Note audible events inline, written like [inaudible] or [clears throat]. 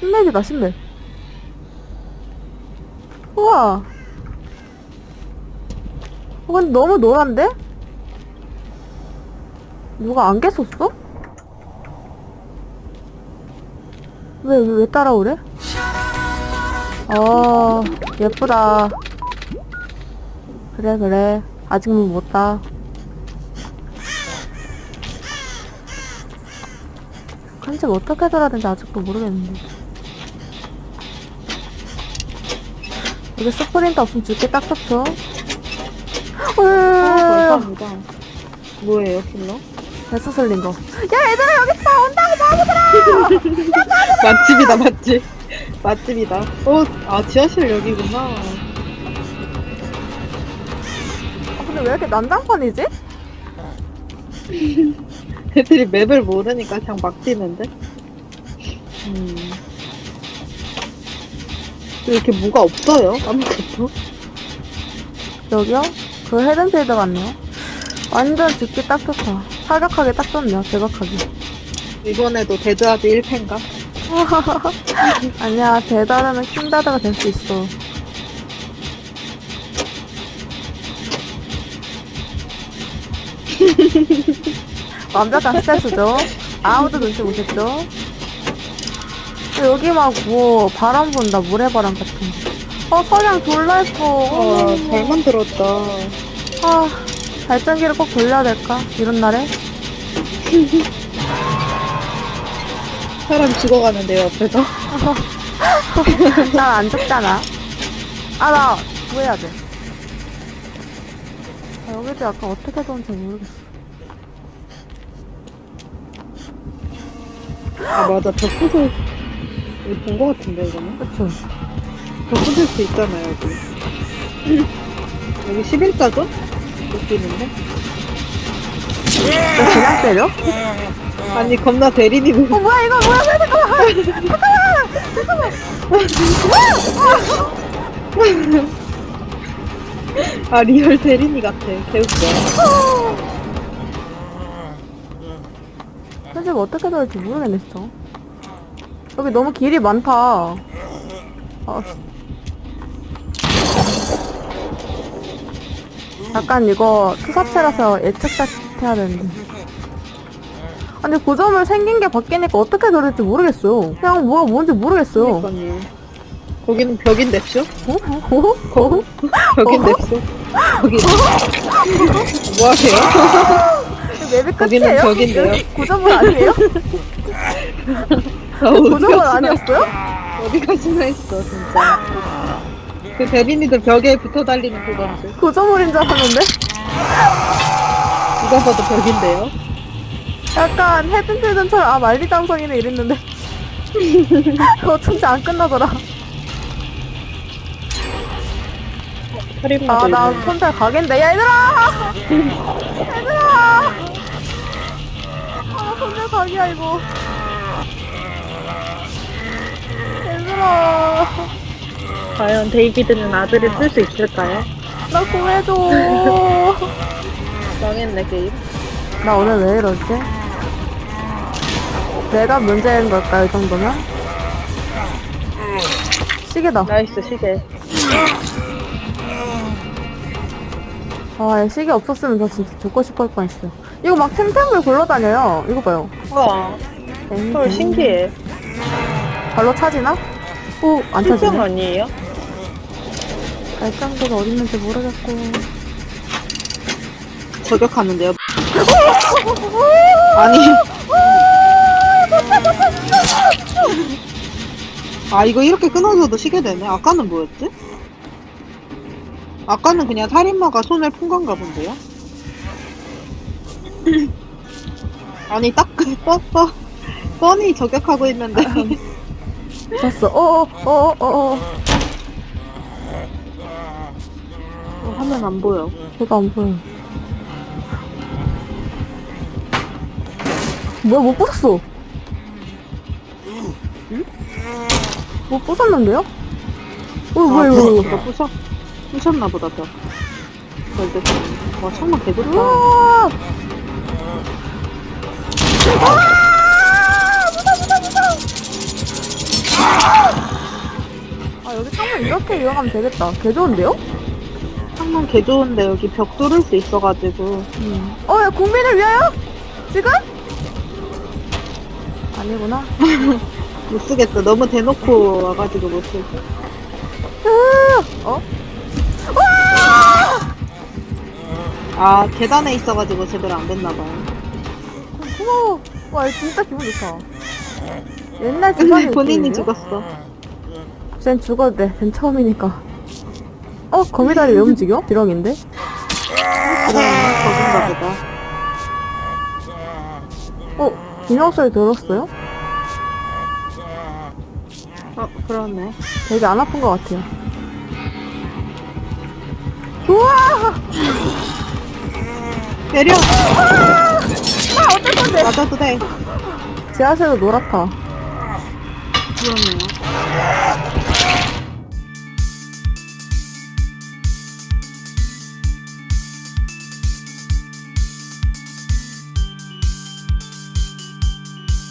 신맵이다, 신맵. 우와. 어, 근데 너무 노란데? 누가 안개 썼어? 왜, 왜, 왜 따라오래? 어, 예쁘다. 그래, 그래. 아직 문 못 따. 간집 어떻게 돌아야 되는지 아직도 모르겠는데. 이게 스프린트 없으면 죽기 딱 좋죠? 아, 으으으으 감사합니다. 뭐예요, 킬러? 배수 슬린 거. 야, 얘들아, 여기 있다! 온다고, 바보들아! [laughs] 맛집이다, 맛집. 맛집이다. 어, 아, 지하실 여기구나. 아, 근데 왜 이렇게 난장판이지? [laughs] 애들이 맵을 모르니까 그냥 막 뛰는데? 음. 왜 이렇게 뭐가 없어요? 아무것도? 여기요? 그 헤든필드 같네요. 완전 죽기 딱 좋다. 사격하기 딱 좋네요, 제각하기. 이번에도 데드하드 1패인가? [laughs] 아니야, 대다르면 킹다드가 될 수 있어. [laughs] 완벽한 스트레스죠? 아무도 눈치 못 챘죠? 여기 막 뭐, 바람 분다, 모래바람 같은 거. 어, 석양 졸라 예뻐. 와, 어머, 잘 만들었다. 아, 발전기를 꼭 돌려야 될까? 이런 날에? [laughs] 사람 죽어가는데요, 옆에서. [laughs] 난 안 죽잖아. 아, 나 구해야 돼. 아, 여기도 약간 어떻게 도는지 모르겠어. 아, 맞아. 벽 부술, 여기 본거 같은데, 이거는? 그쵸? 벽 부술 수 있잖아요, 여기. 여기 11자죠? 느끼는데? 나 그냥 때려? 아니, 겁나 대리님. 어, 뭐야, 이거 뭐야, 뭐야, 잠깐만! [laughs] 아, 리얼 대리니 같아. 개웃겨. 사실 어떻게 될지 모르겠네, 진짜. 여기 너무 길이 많다. 아. 약간 이거 투사체라서 예측샷 해야 되는데. 아니, 고점을 생긴 게 바뀌니까 어떻게 돌릴지 모르겠어요. 그냥 뭐가 뭔지 모르겠어요. 그러니까요. 거기는 벽인 냅쇼? 어? 어? 어? 벽인 어? 냅쇼? 거기. 뭐 하세요? 맵이 거기는 끝이에요? 벽인데요. 고점은 아니에요? [laughs] 아, 어디 고점은 가시나, 아니었어요? 어디 가시나 했어, 진짜. 그 대리니들 벽에 붙어 달리는 그건데. 고점물인 줄 알았는데? 누가 봐도 벽인데요? 약간 헤든필든처럼 아 만리장성이네 이랬는데 [laughs] 어쩐지 안 끝나더라 살인마도 아나 있네. 손잘 가겠는데 야 얘들아 얘들아 아 손잘 가기야 이거 얘들아 과연 데이비드는 아들을 쓸 수 있을까요? 나 구해줘 [laughs] 망했네, 게임. 나 오늘 왜 이러지? 내가 문제인 걸까요 이 정도면? 시계다 나이스, 시계. 아, 얘 시계 없었으면 저 진짜 죽고 싶을 뻔했어요. 이거 막 템템을 굴러다녀요. 이거 봐요. 우와, 땡, 헐, 땡. 신기해. 발로 차지나? 오, 안 차지네. 아니에요? 어디 있는지 모르겠고. 저격하는데요? 아니. 아, 이거 이렇게 끊어져도 시계 되네. 아까는 뭐였지? 아까는 그냥 살인마가 손을 푼 건가 본데요? [clears throat] 아니, 딱, 그, 뻔, 뻔, 뻔히 저격하고 있는데. 됐어. 어어, 어어, 어 어. 어, 화면 안 보여. 제가 안 보여. 뭐야, 못 부쉈어. 응? 못 부쉈는데요? 어, 아, 뭐야, 이거. 이거, 이거 부셔, 부셨나 보다, 벽. 잘 됐어. 와, 창문 개좋다. 우와! 아! 무서워, 무서워, 무서워! 창문 이용하면 되겠다. 개 좋은데요? 창문 개 좋은데 여기 벽 뚫을 수 있어가지고. 어, 야, 국민을 위하여? 지금? 아니구나. [laughs] 못 쓰겠어. 너무 대놓고 와가지고 못 쓰겠어. 어? 아, 계단에 있어가지고 제대로 안 됐나봐요. 고마워. 와, 이거 진짜 기분 좋다. 옛날 근데 집안이 본인이 죽었어. 쟨 죽어도 돼. 쟨 처음이니까. 어, 거미다리 왜 움직여? 그럼, 거긴가 보다. 어, 비명 소리 들었어요? 어, 그러네. 되게 안 아픈 것 같아요. 우와! 때려! 아, 어쩔 건데? 맞아도 돼. 지하실도 노랗다. 그러네요.